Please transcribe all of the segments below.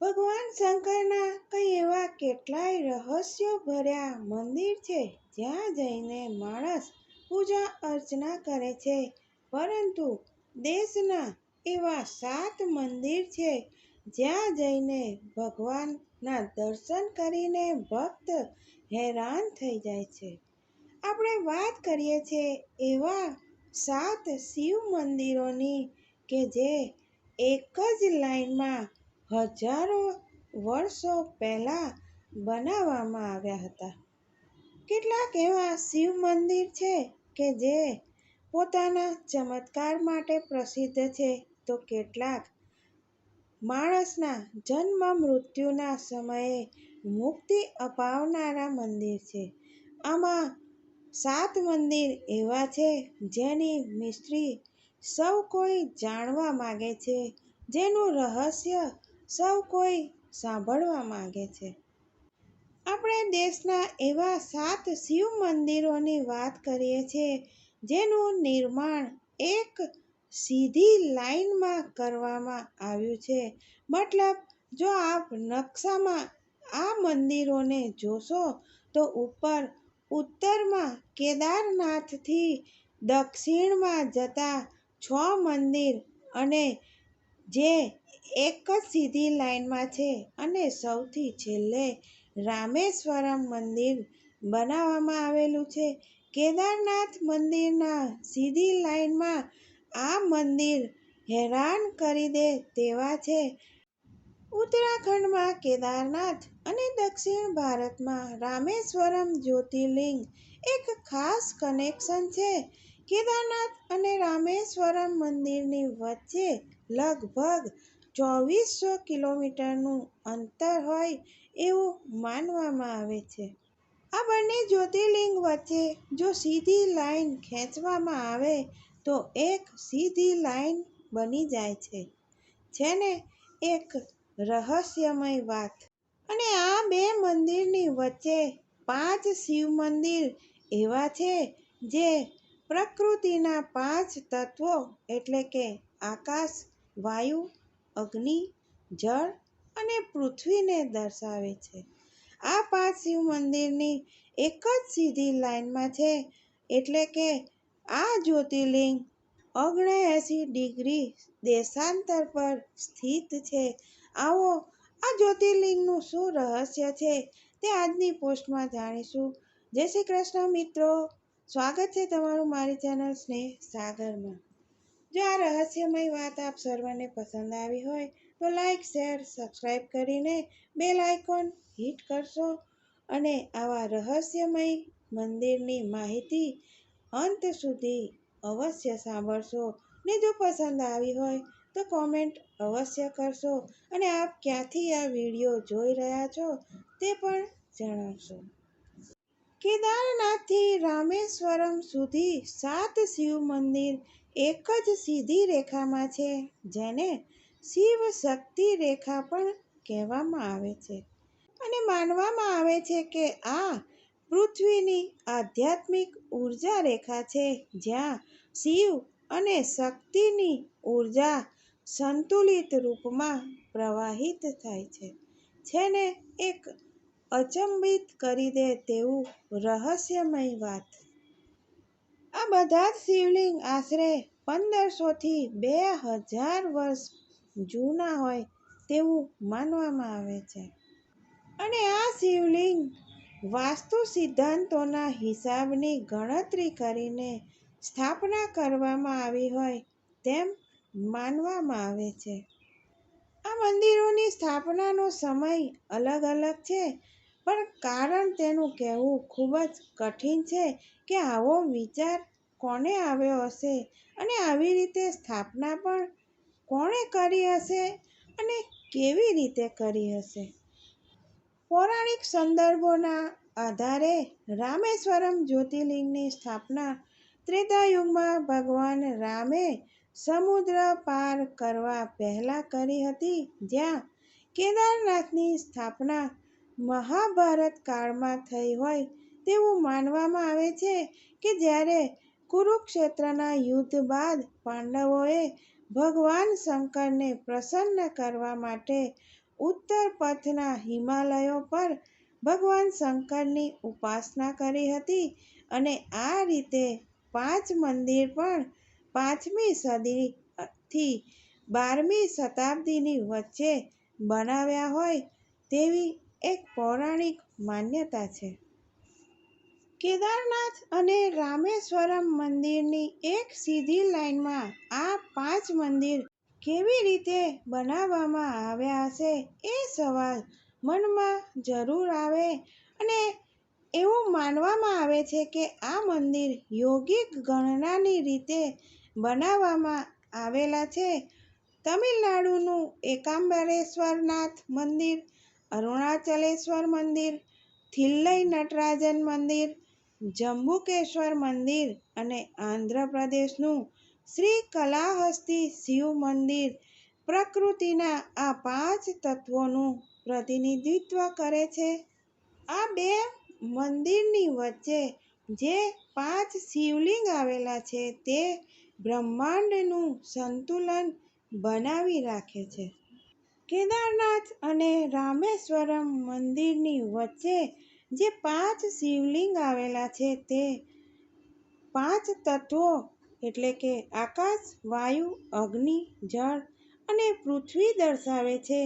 ભગવાન શંકરના કઈ એવા કેટલાય રહસ્યો ભર્યા મંદિર છે, જ્યાં જઈને માણસ પૂજા અર્ચના કરે છે. પરંતુ દેશના એવા સાત મંદિર છે, જ્યાં જઈને ભગવાનના દર્શન કરીને ભક્ત હેરાન થઈ જાય છે. આપણે વાત કરીએ છીએ એવા સાત શિવ મંદિરોની કે જે એક જ લાઈનમાં હજારો વર્ષો પહેલાં બનાવવામાં આવ્યા હતા. કેટલાક એવા શિવ મંદિર છે કે જે પોતાના ચમત્કાર માટે પ્રસિદ્ધ છે. તો કેટલાક માણસના જન્મ મૃત્યુના સમયે મુક્તિ અપાવનારા મંદિર છે. આમાં સાત મંદિર એવા છે જેની મિસ્ટ્રી સૌ કોઈ જાણવા માગે છે. જેનું રહસ્ય સૌ કોઈ સાંભળવા માંગે છે. આપણે દેશના એવા સાત શિવ મંદિરોની વાત કરીએ છીએ, જેનું નિર્માણ એક સીધી લાઈનમાં કરવામાં આવ્યું છે. મતલબ, જો આપ નકશામાં આ મંદિરોને જોશો, તો ઉપર ઉત્તરમાં કેદારનાથથી દક્ષિણમાં જતા છ મંદિર અને જે એક જ સીધી લાઈનમાં છે અને સૌથી છેલ્લે રામેશ્વરમ મંદિર બનાવવામાં આવેલું છે. કેદારનાથ મંદિરના સીધી લાઈનમાં આ મંદિર હેરાન કરી દે તેવા છે. ઉત્તરાખંડમાં કેદારનાથ અને દક્ષિણ ભારતમાં રામેશ્વરમ જ્યોતિર્લિંગ એક ખાસ કનેક્શન છે. કેદારનાથ અને રામેશ્વરમ મંદિરની વચ્ચે લગભગ ચોવીસો કિલોમીટરનું અંતર હોય એવું માનવામાં આવે છે. આ બંને જ્યોતિર્લિંગ વચ્ચે જો સીધી લાઈન ખેંચવામાં આવે તો એક સીધી લાઈન બની જાય છે છે ને એક રહસ્યમય વાત. અને આ બે મંદિરની વચ્ચે પાંચ શિવ મંદિર એવા છે જે પ્રકૃતિના પાંચ તત્વો એટલે કે આકાશ, વાયુ અગ્નિ, જળ અને પૃથ્વીને દર્શાવે છે. આ પાંચ શિવ મંદિરની એક જ સીધી લાઈનમાં છે એટલે કે આ જ્યોતિર્લિંગ ઓગણએંસી ડિગ્રી દેશાંતર પર સ્થિત છે. આવો, આ જ્યોતિર્લિંગનું શું રહસ્ય છે તે આજની પોસ્ટમાં જાણીશું. જય શ્રી કૃષ્ણ મિત્રો. સ્વાગત છે તમારું મારી ચેનલ સ્નેહ સાગરમાં. જો આ રહસ્યમય વાત આપ સર્વને પસંદ આવી હોય, તો લાઇક શેર સબસ્ક્રાઈબ કરીને બેલ આઇકોન હિટ કરશો અને આવા રહસ્યમય મંદિરની માહિતી અંત સુધી અવશ્ય સાંભળશો. ને જો પસંદ આવી હોય, તો કોમેન્ટ અવશ્ય કરશો અને આપ ક્યાંથી આ વીડિયો જોઈ રહ્યા છો તે પણ જણાવશો. કેદારનાથથી રામેશ્વરમ સુધી સાત શિવ મંદિર એક જ સીધી રેખામાં છે, જેને શિવ શક્તિ રેખા પણ કહેવામાં આવે છે. અને માનવામાં આવે છે કે આ પૃથ્વીની આધ્યાત્મિક ઊર્જા રેખા છે, જ્યાં શિવ અને શક્તિની ઊર્જા સંતુલિત રૂપમાં પ્રવાહિત થાય છે છે ને એક અચંબિત કરી દે તેવું રહસ્યમય વાત. આ બધા જ શિવલિંગ આશરે પંદરસોથી બે હજાર વર્ષ જૂના હોય તેવું માનવામાં આવે છે. અને આ શિવલિંગ વાસ્તુ સિદ્ધાંતોના હિસાબની ગણતરી કરીને સ્થાપના કરવામાં આવી હોય તેમ માનવામાં આવે છે. આ મંદિરોની સ્થાપનાનો સમય અલગ અલગ છે પણ કારણ તેનું કહેવું ખૂબ જ કઠિન છે કે આવો વિચાર કોને આવ્યો હશે અને આવી રીતે સ્થાપના પણ કોણે કરી હશે અને કેવી રીતે કરી હશે? પૌરાણિક સંદર્ભોના આધારે રામેશ્વરમ જ્યોતિર્લિંગની સ્થાપના ત્રેતાયુગમાં ભગવાન રામે સમુદ્ર પાર કરવા પહેલાં કરી હતી, જ્યાં કેદારનાથની સ્થાપના મહાભારત કાળમાં થઈ હોય તેવું માનવામાં આવે છે કે જ્યારે કુરુક્ષેત્રના યુદ્ધ બાદ પાંડવોએ ભગવાન શંકરને પ્રસન્ન કરવા માટે ઉત્તર પથના હિમાલયો પર ભગવાન શંકરની ઉપાસના કરી હતી અને આ રીતે પાંચ મંદિર પણ પાંચમી સદીથી બારમી શતાબ્દીની વચ્ચે બનાવ્યા હોય તેવી એક પૌરાણિક માન્યતા છે. કેદારનાથ અને રામેશ્વરમ મંદિરની એક સીધી લાઇનમાં આ પાંચ મંદિર કેવી રીતે બનાવવામાં આવ્યા હશે એ સવાલ મનમાં જરૂર આવે અને એવું માનવામાં આવે છે કે આ મંદિર યોગિક ગણનાની રીતે બનાવવામાં આવેલા છે. તમિલનાડુનું એકાંબરેશ્વરનાથ મંદિર અરુણાચલેશ્વર મંદિર થિલ્લઈ નટરાજન મંદિર જંબુકેશ્વર મંદિર અને આંધ્રપ્રદેશનું શ્રી કલાહસ્તી શિવ મંદિર પ્રકૃતિના આ પાંચ તત્વોનું પ્રતિનિધિત્વ કરે છે. આ બે મંદિરની વચ્ચે જે પાંચ શિવલિંગ આવેલા છે તે બ્રહ્માંડનું સંતુલન બનાવી રાખે છે. કેદારનાથ અને રામેશ્વરમ મંદિરની વચ્ચે જે પાંચ શિવલિંગ આવેલા છે તે પાંચ તત્વો એટલે કે આકાશ, વાયુ, અગ્નિ, જળ અને પૃથ્વી દર્શાવે છે.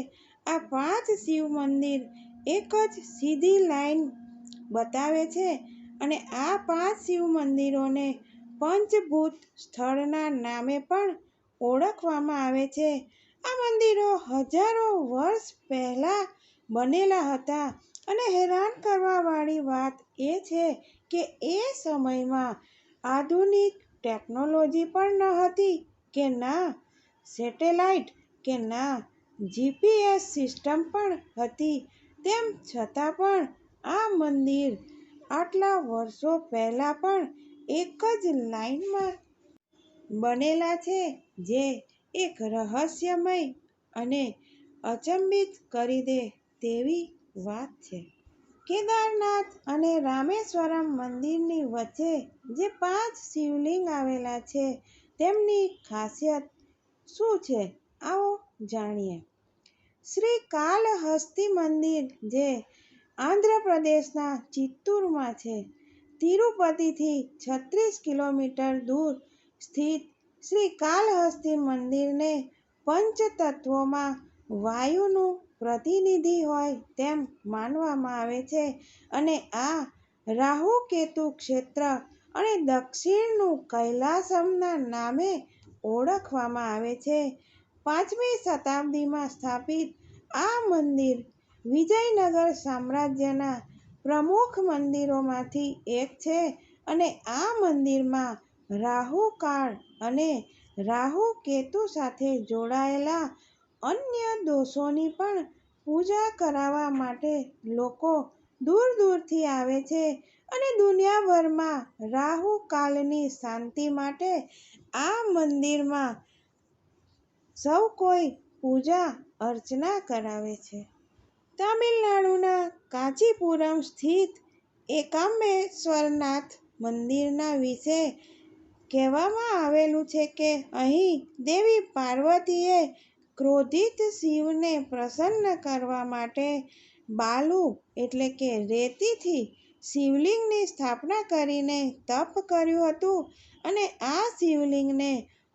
આ પાંચ શિવ મંદિર એક જ સીધી લાઈન બતાવે છે અને આ પાંચ શિવ મંદિરોને પંચભૂત સ્થળના નામે પણ ઓળખવામાં આવે છે. આ મંદિરો હજારો વર્ષ પહેલાં બનેલા હતા અને હેરાન કરવાવાળી વાત એ છે કે એ સમયમાં આધુનિક ટેકનોલોજી પણ ન હતી કે ના સેટેલાઇટ કે ના જીપીએસ સિસ્ટમ પણ હતી. તેમ છતાં પણ આ મંદિર આટલા વર્ષો પહેલાં પણ એક જ લાઇનમાં બનેલા છે, જે એક રહસ્યમય અને અચંબિત કરી દે તેવી વાત છે. કેદારનાથ અને રામેશ્વરમ મંદિરની વચ્ચે જે પાંચ શિવલિંગ આવેલા છે, તેમની ખાસિયત શું છે, આવો જાણીએ. શ્રી કાલહસ્તી મંદિર જે આંધ્રપ્રદેશના ચિત્તૂરમાં છે, તિરુપતિથી છત્રીસ કિલોમીટર દૂર સ્થિત શ્રી કાલહસ્તી મંદિરને પંચતત્વોમાં વાયુનું પ્રતિનિધિ હોય તેમ માનવામાં આવે છે અને આ રાહુ કેતુ ક્ષેત્ર અને દક્ષિણનું કૈલાસમના નામે ઓળખવામાં આવે છે. પાંચમી શતાબ્દીમાં સ્થાપિત આ મંદિર વિજયનગર સામ્રાજ્યના પ્રમુખ મંદિરોમાંથી એક છે અને આ મંદિરમાં રાહુ કાળ અને રાહુ કેતુ સાથે જોડાયેલા અન્ય દોષોની પણ પૂજા કરાવવા માટે લોકો દૂર દૂરથી આવે છે અને દુનિયાભરમાં રાહુ કાલની શાંતિ માટે આ મંદિરમાં સૌ કોઈ પૂજા અર્ચના કરાવે છે. તામિલનાડુના કાંચીપુરમ સ્થિત એકાંબેશ્વરનાથ મંદિરના વિશે કહેવામાં આવેલું છે કે અહીં દેવી પાર્વતીએ ક્રોધિત શિવને પ્રસન્ન કરવા માટે બાલુ એટલે કે રેતીથી શિવલિંગની સ્થાપના કરીને તપ કર્યું હતું અને આ શિવલિંગને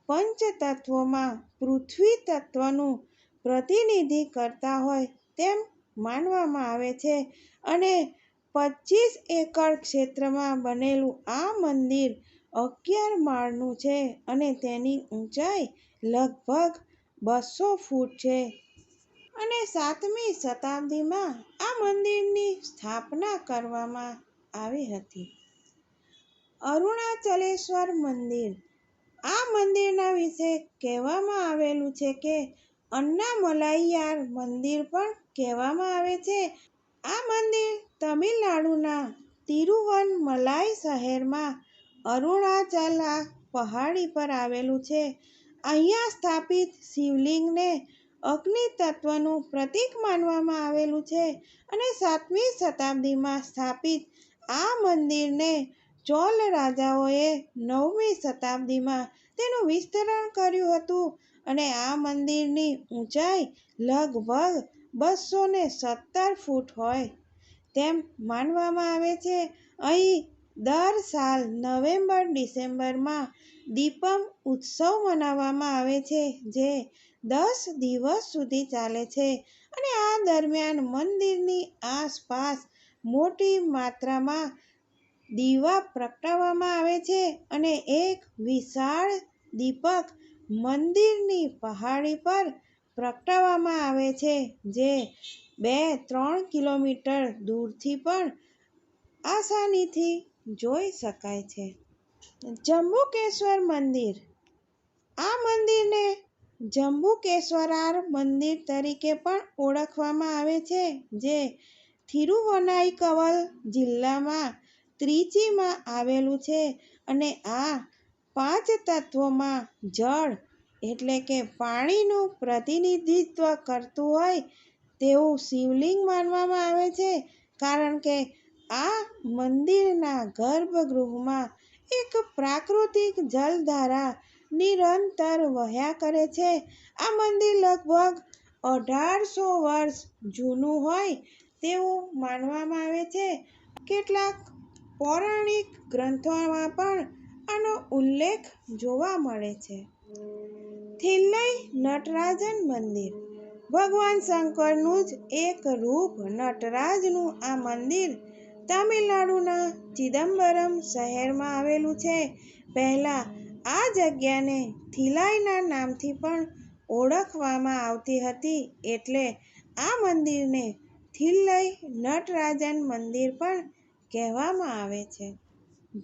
પંચતત્વોમાં પૃથ્વી તત્વનું પ્રતિનિધિ કરતા હોય તેમ માનવામાં આવે છે અને પચીસ એકર ક્ષેત્રમાં બનેલું આ મંદિર અગિયાર માળનું છે અને તેની ઊંચાઈ લગભગ બસો ફૂટ છે. અને સાતમી શતાબ્દીમાં આ મંદિરની સ્થાપના કરવામાં આવી હતી. અરુણાચલેશ્વર મંદિર. આ મંદિરના વિશે કહેવામાં આવેલું છે કે અન્નામલાઈયાર મંદિર પણ કહેવામાં આવે છે. આ મંદિર તમિલનાડુના તિરુવનમલાઈ શહેરમાં અરુણાચલા પહાડી પર આવેલું છે. અહીંયા સ્થાપિત શિવલિંગને અગ્નિ તત્વનું પ્રતીક માનવામાં આવેલું છે અને સાતમી શતાબ્દીમાં સ્થાપિત આ મંદિરને ચોલ રાજાઓએ નવમી શતાબ્દીમાં તેનું વિસ્તરણ કર્યું હતું અને આ મંદિરની ઊંચાઈ લગભગ બસો સત્તર ફૂટ હોય તેમ માનવામાં આવે છે. અહીં દર સાલ નવેમ્બર, ડિસેમ્બરમાં દીપમ ઉત્સવ મનાવવામાં આવે છે, જે દસ દિવસ સુધી ચાલે છે અને આ દરમિયાન મંદિરની આસપાસ મોટી માત્રામાં દીવા પ્રગટાવવામાં આવે છે અને એક વિશાળ દીપક મંદિરની પહાડી પર પ્રગટાવવામાં આવે છે, જે બે ત્રણ કિલોમીટર દૂરથી પણ આસાનીથી જોઈ શકાય છે. જંબુકેશ્વર મંદિર. આ મંદિરને જંબુકેશ્વરાર મંદિર તરીકે પણ ઓળખવામાં આવે છે, જે થિરુવનાઈકવલ જિલ્લામાં ત્રિચીમાં આવેલું છે અને આ પાંચ તત્વોમાં જળ એટલે કે પાણીનું પ્રતિનિધિત્વ કરતું હોય તેવું શિવલિંગ માનવામાં આવે છે, કારણ કે આ મંદિરના ગર્ભગૃહમાં એક પ્રાકૃતિક જલધારા નિરંતર વહ્યા કરે છે. આ મંદિર લગભગ અઢારસો વર્ષ જૂનું હોય તેવું માનવામાં આવે છે. કેટલાક પૌરાણિક ગ્રંથોમાં પણ આનો ઉલ્લેખ જોવા મળે છે. થિલ્લઈ નટરાજન મંદિર. ભગવાન શંકરનું જ એક રૂપ નટરાજનું આ મંદિર તમિલનાડુના ચિદમ્બરમ શહેરમાં આવેલું છે. પહેલાં આ જગ્યાને થિલાઈના નામથી પણ ઓળખવામાં આવતી હતી એટલે આ મંદિરને થિલ્લઈ નટરાજન મંદિર પણ કહેવામાં આવે છે.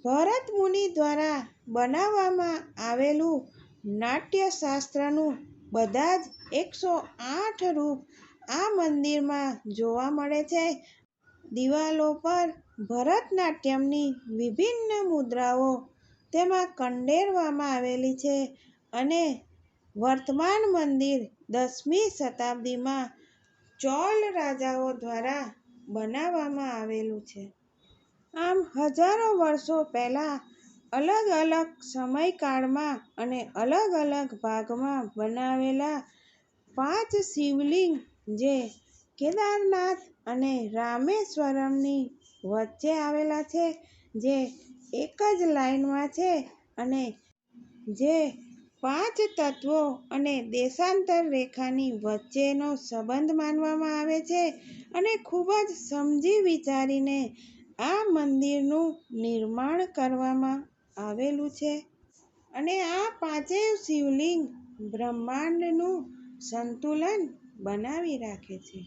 ભરત મુનિ દ્વારા બનાવવામાં આવેલું નાટ્યશાસ્ત્રનું બધા જ એકસો આઠ રૂપ આ મંદિરમાં જોવા મળે છે. દિવાલો પર ભરતનાટ્યમની વિભિન્ન મુદ્રાઓ તેમાં કંડેરવામાં આવેલી છે અને વર્તમાન મંદિર દસમી શતાબ્દીમાં ચોલ રાજાઓ દ્વારા બનાવવામાં આવેલું છે. આમ, હજારો વર્ષો પહેલાં અલગ અલગ સમયકાળમાં અને અલગ અલગ ભાગમાં બનાવેલા પાંચ શિવલિંગ જે કેદારનાથ અને રામેશ્વરમની વચ્ચે આવેલા છે, જે એક જ લાઇનમાં છે અને જે પાંચ તત્વો અને દેશાંતર રેખાની વચ્ચેનો સંબંધ માનવામાં આવે છે અને ખૂબ જ સમજી વિચારીને આ મંદિરનું નિર્માણ કરવામાં આવેલું છે. અને આ પાંચેય શિવલિંગ બ્રહ્માંડનું સંતુલન બનાવી રાખે છે.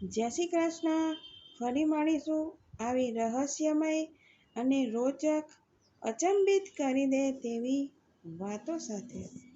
જય શ્રી કૃષ્ણ. ફરી મળીશું આવી રહસ્યમય અને રોચક અચંબિત કરી દે તેવી વાતો સાથે.